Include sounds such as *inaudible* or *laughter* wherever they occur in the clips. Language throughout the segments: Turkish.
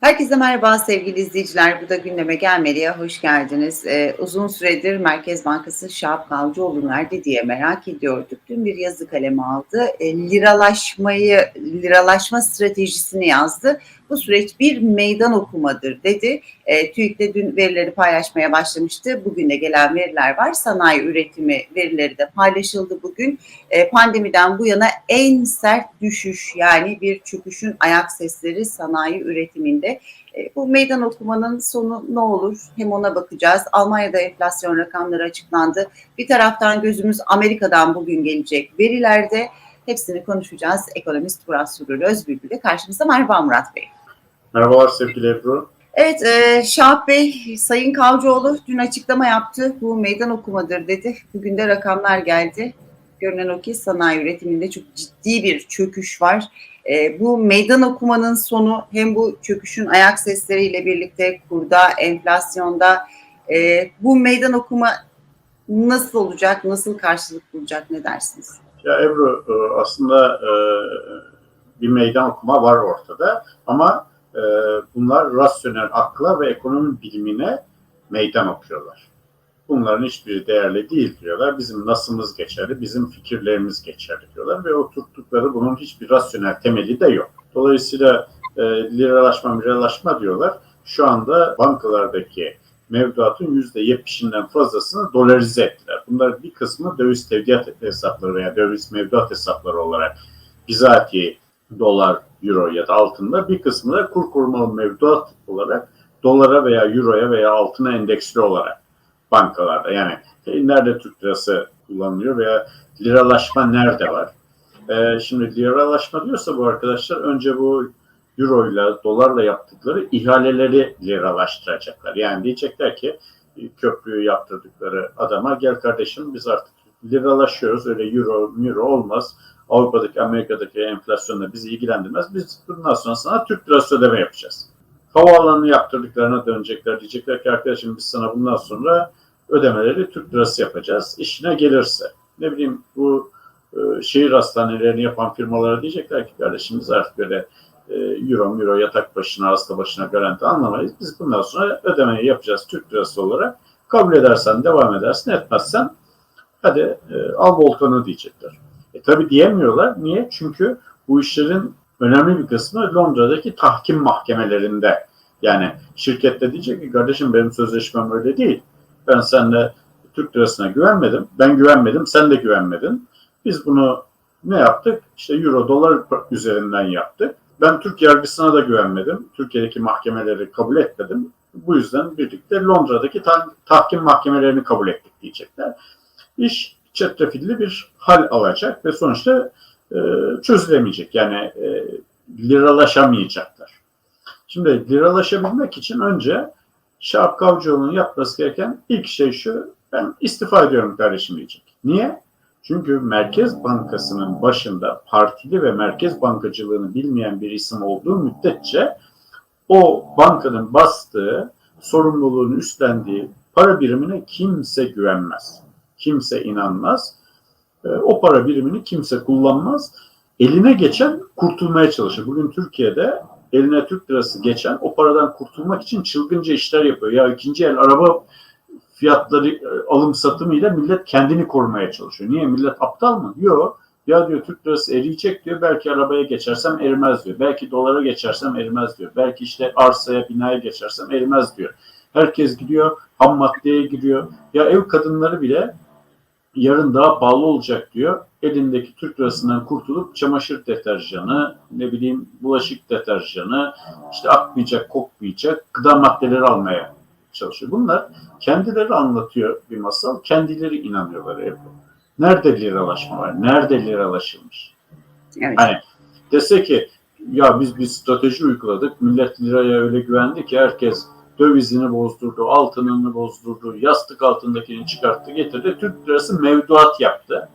Herkese merhaba sevgili izleyiciler. Bu da gündeme gelmeliye hoş geldiniz. Ee, uzun süredir Merkez Bankası Şahap Kavcıoğlu nerede diye merak ediyorduk. Dün bir yazı kalemi aldı. E, liralaşmayı, liralaşma stratejisini yazdı. Bu süreç bir meydan okumadır dedi. E, TÜİK dün verileri paylaşmaya başlamıştı. Bugün de gelen veriler var. Sanayi üretimi verileri de paylaşıldı bugün. E, pandemiden bu yana en sert düşüş yani bir çöküşün ayak sesleri sanayi üretiminde. E, bu meydan okumanın sonu ne olur? Hem ona bakacağız. Almanya'da enflasyon rakamları açıklandı. Bir taraftan gözümüz Amerika'dan bugün gelecek verilerde. Hepsini konuşacağız. Ekonomist Murat Sürür Özbülbül de karşımızda. Merhaba Murat Bey. Merhabalar sevgili Ebru. Evet, e, Şahap Bey, Sayın Kavcıoğlu dün açıklama yaptı. Bu meydan okumadır dedi. Bugün de rakamlar geldi. Görünen o ki sanayi üretiminde çok ciddi bir çöküş var. E, bu meydan okumanın sonu hem bu çöküşün ayak sesleriyle birlikte kurda, enflasyonda e, bu meydan okuma nasıl olacak, nasıl karşılık bulacak ne dersiniz? Ya Ebru e, aslında e, bir meydan okuma var ortada ama e, bunlar rasyonel akla ve ekonomi bilimine meydan okuyorlar. Bunların hiçbiri değerli değil diyorlar. Bizim nasımız geçerli, bizim fikirlerimiz geçerli diyorlar ve oturttukları bunun hiçbir rasyonel temeli de yok. Dolayısıyla e, liralaşma, miralaşma diyorlar. Şu anda bankalardaki mevduatın yüzde yetmişinden fazlasını dolarize ettiler. Bunlar bir kısmı döviz tevdiat hesapları veya döviz mevduat hesapları olarak bizatihi dolar, euro ya da altında bir kısmı da kur korumalı mevduat olarak dolara veya euroya veya altına endeksli olarak bankalarda. Yani nerede Türk lirası kullanılıyor veya liralaşma nerede var? Ee, şimdi liralaşma diyorsa bu arkadaşlar önce bu euro ile dolarla yaptıkları ihaleleri liralaştıracaklar. Yani diyecekler ki köprüyü yaptırdıkları adama gel kardeşim biz artık liralaşıyoruz öyle euro euro olmaz. Avrupa'daki Amerika'daki enflasyonla bizi ilgilendirmez. Biz bundan sonra sana Türk lirası ödeme yapacağız. Havaalanını yaptırdıklarına dönecekler. Diyecekler ki arkadaşım biz sana bundan sonra ödemeleri Türk lirası yapacağız. İşine gelirse. Ne bileyim bu e, şehir hastanelerini yapan firmalara diyecekler ki kardeşim biz artık böyle e, euro euro yatak başına hasta başına garanti anlamayız. Biz bundan sonra ödemeyi yapacağız Türk lirası olarak. Kabul edersen devam edersin etmezsen hadi e, al volkanı diyecekler. E tabi diyemiyorlar. Niye? Çünkü bu işlerin önemli bir kısmı Londra'daki tahkim mahkemelerinde. Yani şirkette diyecek ki kardeşim benim sözleşmem öyle değil. Ben seninle Türk lirasına güvenmedim. Ben güvenmedim, sen de güvenmedin. Biz bunu ne yaptık? İşte euro dolar üzerinden yaptık. Ben Türk yargısına da güvenmedim. Türkiye'deki mahkemeleri kabul etmedim. Bu yüzden birlikte Londra'daki tah- tahkim mahkemelerini kabul ettik diyecekler. İş çetrefilli bir hal alacak ve sonuçta e, çözülemeyecek. Yani e, liralaşamayacaklar. Şimdi liralaşabilmek için önce Şahap Kavcıoğlu'nun yapması gereken ilk şey şu, ben istifa ediyorum kardeşim diyecek. Niye? Çünkü Merkez Bankası'nın başında partili ve merkez bankacılığını bilmeyen bir isim olduğu müddetçe o bankanın bastığı, sorumluluğunu üstlendiği para birimine kimse güvenmez. Kimse inanmaz. O para birimini kimse kullanmaz. Eline geçen kurtulmaya çalışır. Bugün Türkiye'de eline Türk lirası geçen o paradan kurtulmak için çılgınca işler yapıyor. Ya ikinci el araba fiyatları alım satımıyla millet kendini korumaya çalışıyor. Niye? Millet aptal mı? Yok. Ya diyor Türk lirası eriyecek diyor. Belki arabaya geçersem erimez diyor. Belki dolara geçersem erimez diyor. Belki işte arsaya, binaya geçersem erimez diyor. Herkes gidiyor ham maddeye giriyor. Ya ev kadınları bile yarın daha pahalı olacak diyor. Elindeki Türk lirasından kurtulup çamaşır deterjanı, ne bileyim bulaşık deterjanı, işte akmayacak, kokmayacak gıda maddeleri almaya çalışıyor. Bunlar kendileri anlatıyor bir masal, kendileri inanıyorlar Ebru. Nerede liralaşma var? Nerede liralaşılmış? Evet. Hani dese ki ya biz bir strateji uyguladık, millet liraya öyle güvendi ki herkes dövizini bozdurdu, altınını bozdurdu, yastık altındakini çıkarttı, getirdi. Türk lirası mevduat yaptı.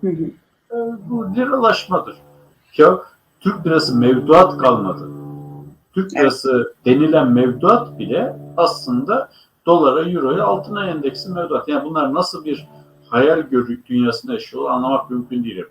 Hı hı. E, bu liralaşmadır. Ya Türk lirası mevduat kalmadı. Türk Evet. lirası denilen mevduat bile aslında dolara, euroya, altına endeksi mevduat. Yani bunlar nasıl bir hayal görü dünyasında yaşıyorlar anlamak mümkün değil.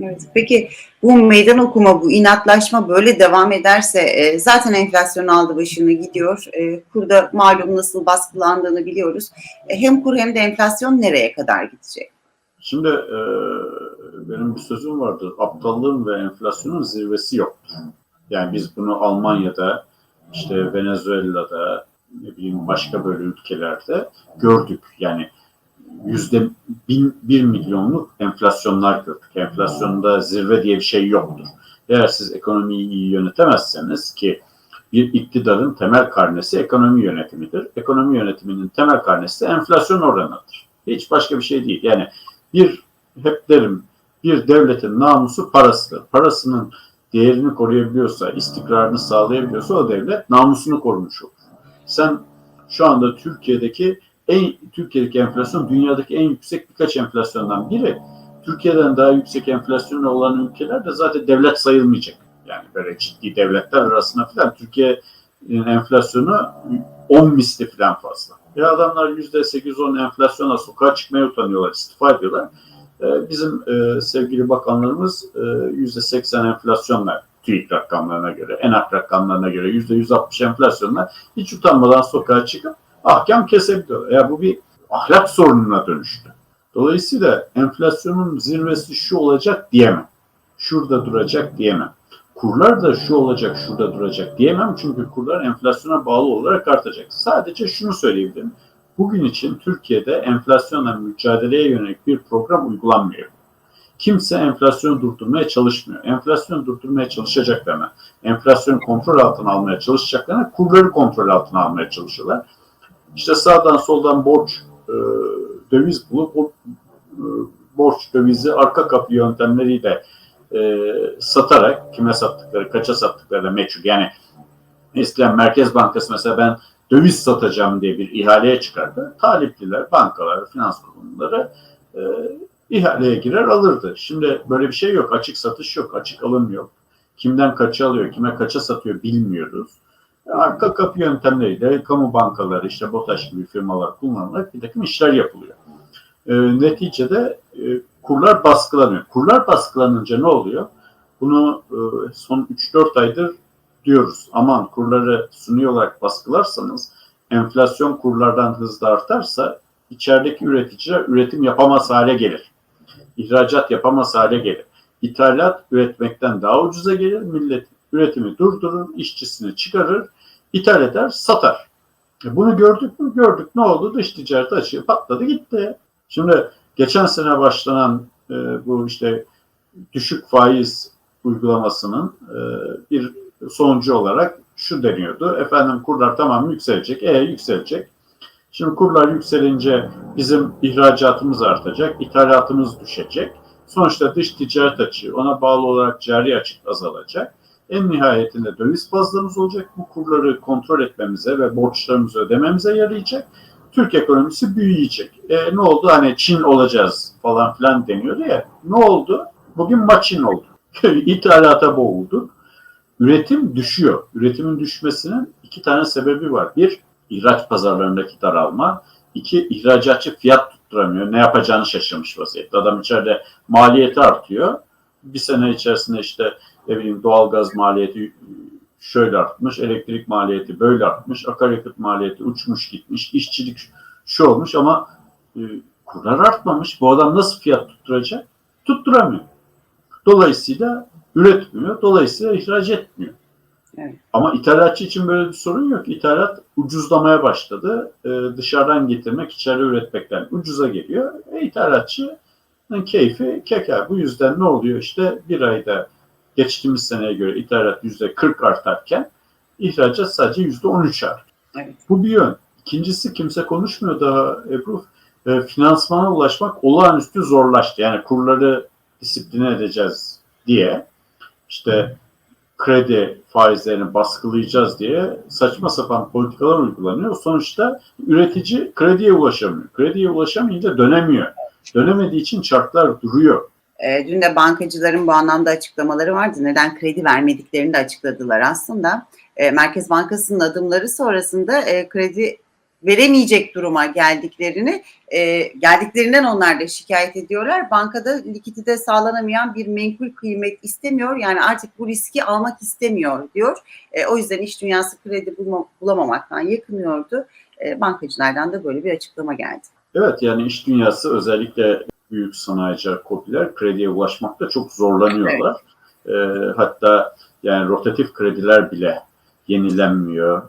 Evet. Peki bu meydan okuma, bu inatlaşma böyle devam ederse e, zaten enflasyon aldı başını gidiyor. E, kurda malum nasıl baskılandığını biliyoruz. E, hem kur hem de enflasyon nereye kadar gidecek? Şimdi e, benim bir sözüm vardır. Aptallığın ve enflasyonun zirvesi yoktur. Yani biz bunu Almanya'da, işte Venezuela'da, ne bileyim başka böyle ülkelerde gördük. Yani yüzde bin, bir milyonluk enflasyonlar gördük. Enflasyonda zirve diye bir şey yoktur. Eğer siz ekonomiyi iyi yönetemezseniz ki bir iktidarın temel karnesi ekonomi yönetimidir. Ekonomi yönetiminin temel karnesi de enflasyon oranıdır. Hiç başka bir şey değil. Yani bir hep derim bir devletin namusu parasıdır. Parasının değerini koruyabiliyorsa, istikrarını sağlayabiliyorsa o devlet namusunu korumuş olur. Sen şu anda Türkiye'deki en Türkiye'deki enflasyon dünyadaki en yüksek birkaç enflasyondan biri. Türkiye'den daha yüksek enflasyonu olan ülkeler de zaten devlet sayılmayacak. Yani böyle ciddi devletler arasında falan Türkiye'nin enflasyonu 10 misli falan fazla. Ya adamlar %8-10 enflasyona sokağa çıkmaya utanıyorlar, istifa ediyorlar. Ee, bizim e, sevgili bakanlarımız e, %80 enflasyonla TÜİK rakamlarına göre, ENAK rakamlarına göre %160 enflasyonla hiç utanmadan sokağa çıkıp ahkam kesebiliyor. Ya bu bir ahlak sorununa dönüştü. Dolayısıyla enflasyonun zirvesi şu olacak diyemem. Şurada duracak diyemem. Kurlar da şu olacak, şurada duracak diyemem. Çünkü kurlar enflasyona bağlı olarak artacak. Sadece şunu söyleyebilirim. Bugün için Türkiye'de enflasyonla mücadeleye yönelik bir program uygulanmıyor. Kimse enflasyonu durdurmaya çalışmıyor. Enflasyonu durdurmaya çalışacaklarına, enflasyonu kontrol altına almaya çalışacaklarına kurları kontrol altına almaya çalışıyorlar. İşte sağdan soldan borç, e, döviz bulup o e, borç dövizi arka kapı yöntemleriyle e, satarak kime sattıkları, kaça sattıkları da meçhul. Yani eskiden Merkez Bankası mesela ben döviz satacağım diye bir ihaleye çıkardı. Talipliler, bankalar, finans kurumları e, ihaleye girer alırdı. Şimdi böyle bir şey yok. Açık satış yok. Açık alım yok. Kimden kaça alıyor, kime kaça satıyor bilmiyoruz. Arka kapı yöntemleriyle kamu bankaları, işte BOTAŞ gibi firmalar kullanılarak bir takım işler yapılıyor. E, neticede e, kurlar baskılanıyor. Kurlar baskılanınca ne oluyor? Bunu e, son 3-4 aydır diyoruz. Aman kurları suni olarak baskılarsanız enflasyon kurlardan hızlı artarsa içerideki üreticiler üretim yapamaz hale gelir. İhracat yapamaz hale gelir. İthalat üretmekten daha ucuza gelir. Millet üretimi durdurur, işçisini çıkarır, ithal eder, satar. E bunu gördük mü? Gördük. Ne oldu? Dış ticaret açığı patladı gitti. Şimdi geçen sene başlanan e, bu işte düşük faiz uygulamasının e, bir sonucu olarak şu deniyordu. Efendim kurlar tamam yükselecek. E yükselecek. Şimdi kurlar yükselince bizim ihracatımız artacak, ithalatımız düşecek. Sonuçta dış ticaret açığı ona bağlı olarak cari açık azalacak. En nihayetinde döviz fazlamız olacak. Bu kurları kontrol etmemize ve borçlarımızı ödememize yarayacak. Türk ekonomisi büyüyecek. E, ne oldu? Hani Çin olacağız falan filan deniyordu ya. Ne oldu? Bugün maçin oldu. *laughs* İthalata boğulduk. Üretim düşüyor. Üretimin düşmesinin iki tane sebebi var. Bir, ihraç pazarlarındaki daralma. İki, ihracatçı fiyat tutturamıyor. Ne yapacağını şaşırmış vaziyette. Adam içeride maliyeti artıyor. Bir sene içerisinde işte ne bileyim doğalgaz maliyeti şöyle artmış, elektrik maliyeti böyle artmış, akaryakıt maliyeti uçmuş gitmiş, işçilik şu olmuş ama e, kurlar artmamış. Bu adam nasıl fiyat tutturacak? Tutturamıyor. Dolayısıyla üretmiyor. Dolayısıyla ihraç etmiyor. Evet. Ama ithalatçı için böyle bir sorun yok. İthalat ucuzlamaya başladı. Ee, dışarıdan getirmek, içeride üretmekten ucuza geliyor. E, keyfi keker. Bu yüzden ne oluyor işte bir ayda geçtiğimiz seneye göre ithalat yüzde 40 artarken ihracat sadece yüzde 13 artar. Evet. Bu bir yön. İkincisi kimse konuşmuyor daha Ebru. E, finansmana ulaşmak olağanüstü zorlaştı. Yani kurları disipline edeceğiz diye işte kredi faizlerini baskılayacağız diye saçma sapan politikalar uygulanıyor. Sonuçta üretici krediye ulaşamıyor. Krediye ulaşamayınca dönemiyor. Dönemediği için çarklar duruyor. E, dün de bankacıların bu anlamda açıklamaları vardı. Neden kredi vermediklerini de açıkladılar aslında. E, Merkez Bankası'nın adımları sonrasında e, kredi veremeyecek duruma geldiklerini e, geldiklerinden onlar da şikayet ediyorlar. Bankada likidite sağlanamayan bir menkul kıymet istemiyor. Yani artık bu riski almak istemiyor diyor. E, o yüzden iş dünyası kredi bulamamaktan yakınıyordu. E, bankacılardan da böyle bir açıklama geldi. Evet yani iş dünyası özellikle büyük sanayiciler, kopiler krediye ulaşmakta çok zorlanıyorlar. Evet. E, hatta yani rotatif krediler bile yenilenmiyor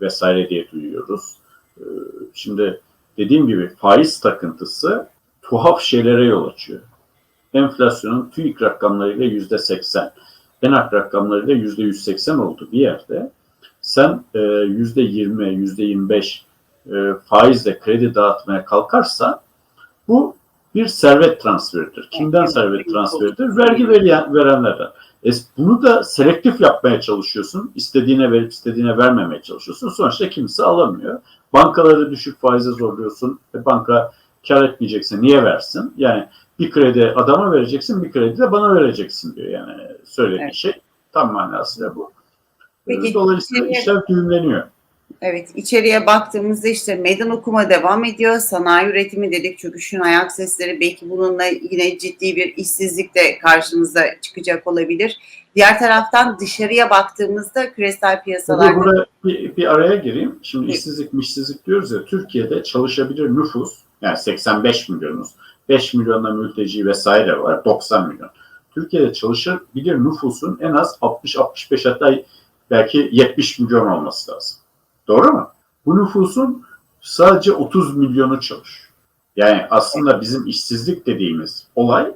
vesaire diye duyuyoruz. E, şimdi dediğim gibi faiz takıntısı tuhaf şeylere yol açıyor. Enflasyonun TÜİK rakamlarıyla yüzde seksen, ENAK rakamlarıyla yüzde yüz seksen oldu bir yerde. Sen yüzde yirmi, yüzde yirmi beş faizle kredi dağıtmaya kalkarsa bu bir servet transferidir. Kimden servet transferidir? Vergi verenlerden. E bunu da selektif yapmaya çalışıyorsun. İstediğine verip istediğine vermemeye çalışıyorsun. Sonuçta kimse alamıyor. Bankaları düşük faize zorluyorsun. E banka kar etmeyecekse niye versin? Yani bir kredi adama vereceksin, bir kredi de bana vereceksin diyor. Yani söylediği evet. şey tam manasıyla bu. Peki, Dolayısıyla işler düğümleniyor. Evet, içeriye baktığımızda işte meydan okuma devam ediyor. Sanayi üretimi dedik, çöküşün ayak sesleri belki bununla yine ciddi bir işsizlik de karşımıza çıkacak olabilir. Diğer taraftan dışarıya baktığımızda küresel piyasalarda... Burada bir, bir araya gireyim. Şimdi işsizlik, mişsizlik diyoruz ya, Türkiye'de çalışabilir nüfus, yani 85 milyonuz, 5 milyonda mülteci vesaire var, 90 milyon. Türkiye'de çalışabilir nüfusun en az 60-65 hatta belki 70 milyon olması lazım. Doğru mu? Bu nüfusun sadece 30 milyonu çalışıyor. Yani aslında bizim işsizlik dediğimiz olay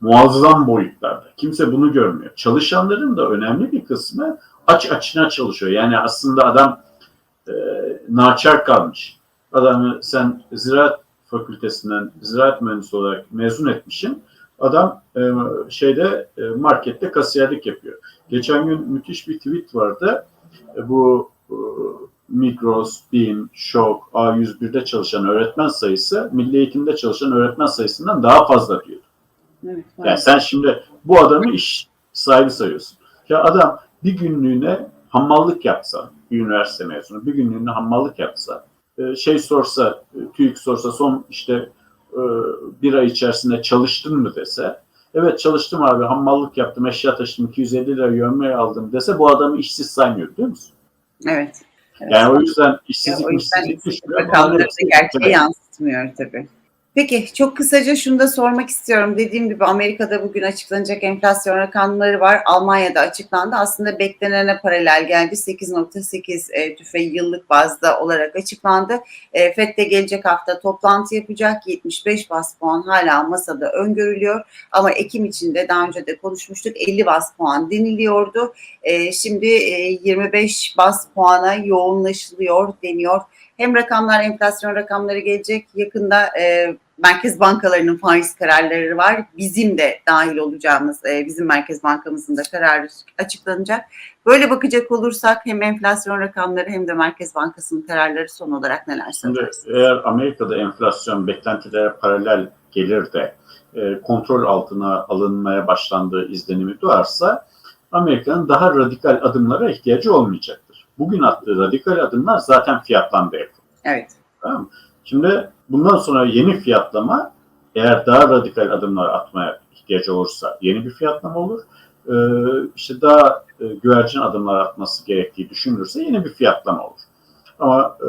muazzam boyutlarda. Kimse bunu görmüyor. Çalışanların da önemli bir kısmı aç açına çalışıyor. Yani aslında adam e, naçar kalmış. Adamı sen ziraat fakültesinden ziraat mühendisi olarak mezun etmişsin. Adam e, şeyde e, markette kasiyerlik yapıyor. Geçen gün müthiş bir tweet vardı. E, bu e, Migros, BİM, ŞOK, A101'de çalışan öğretmen sayısı milli eğitimde çalışan öğretmen sayısından daha fazla diyor. Evet, yani sen şimdi bu adamı iş sahibi sayıyorsun. Ya adam bir günlüğüne hammallık yapsa, bir üniversite mezunu bir günlüğüne hammallık yapsa, şey sorsa, TÜİK sorsa son işte bir ay içerisinde çalıştın mı dese, evet çalıştım abi hammallık yaptım, eşya taşıdım, 250 lira yövmeye aldım dese bu adamı işsiz saymıyor biliyor musun? Evet. Evet. Yani o yüzden işsizlik, o yüzden işsizlik işsizlik rakamları da gerçeği yansıtmıyor tabii. Peki çok kısaca şunu da sormak istiyorum. Dediğim gibi Amerika'da bugün açıklanacak enflasyon rakamları var. Almanya'da açıklandı. Aslında beklenene paralel geldi. 8.8 e, tüfeği yıllık bazda olarak açıklandı. E, FED de gelecek hafta toplantı yapacak. 75 bas puan hala masada öngörülüyor. Ama Ekim içinde daha önce de konuşmuştuk 50 bas puan deniliyordu. E, şimdi e, 25 bas puana yoğunlaşılıyor deniyor. Hem rakamlar enflasyon rakamları gelecek. Yakında e, merkez bankalarının faiz kararları var. Bizim de dahil olacağımız, e, bizim merkez bankamızın da kararı açıklanacak. Böyle bakacak olursak hem enflasyon rakamları hem de merkez bankasının kararları son olarak neler söyleyeceksiniz? eğer Amerika'da enflasyon beklentilere paralel gelir de e, kontrol altına alınmaya başlandığı izlenimi doğarsa Amerika'nın daha radikal adımlara ihtiyacı olmayacaktır. Bugün attığı radikal adımlar zaten fiyatlandı. Evet. Tamam mı? Şimdi bundan sonra yeni fiyatlama eğer daha radikal adımlar atmaya ihtiyacı olursa yeni bir fiyatlama olur. Ee, işte daha e, güvercin adımlar atması gerektiği düşünülürse yeni bir fiyatlama olur. Ama e,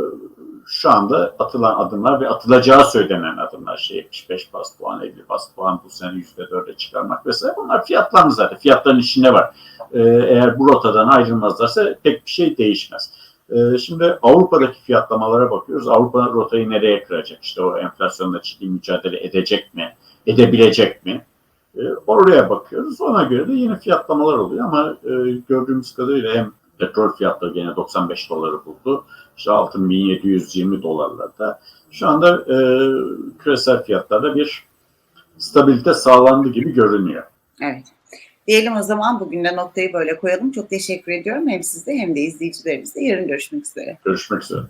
şu anda atılan adımlar ve atılacağı söylenen adımlar şey 75 bas puan, 50 bas puan bu sene %4'e çıkarmak vesaire bunlar fiyatlandı zaten. Fiyatların içinde var. Ee, eğer bu rotadan ayrılmazlarsa pek bir şey değişmez. Ee, şimdi Avrupa'daki fiyatlamalara bakıyoruz. Avrupa rotayı nereye kıracak? İşte o enflasyonla ciddi mücadele edecek mi? Edebilecek mi? Ee, oraya bakıyoruz. Ona göre de yeni fiyatlamalar oluyor ama e, gördüğümüz kadarıyla hem petrol fiyatları gene 95 doları buldu. İşte altın 1720 dolarlarda. Şu anda e, küresel fiyatlarda bir stabilite sağlandı gibi görünüyor. Evet. Diyelim o zaman bugün de noktayı böyle koyalım. Çok teşekkür ediyorum hem sizde hem de izleyicilerimize. Yarın görüşmek üzere. Görüşmek üzere.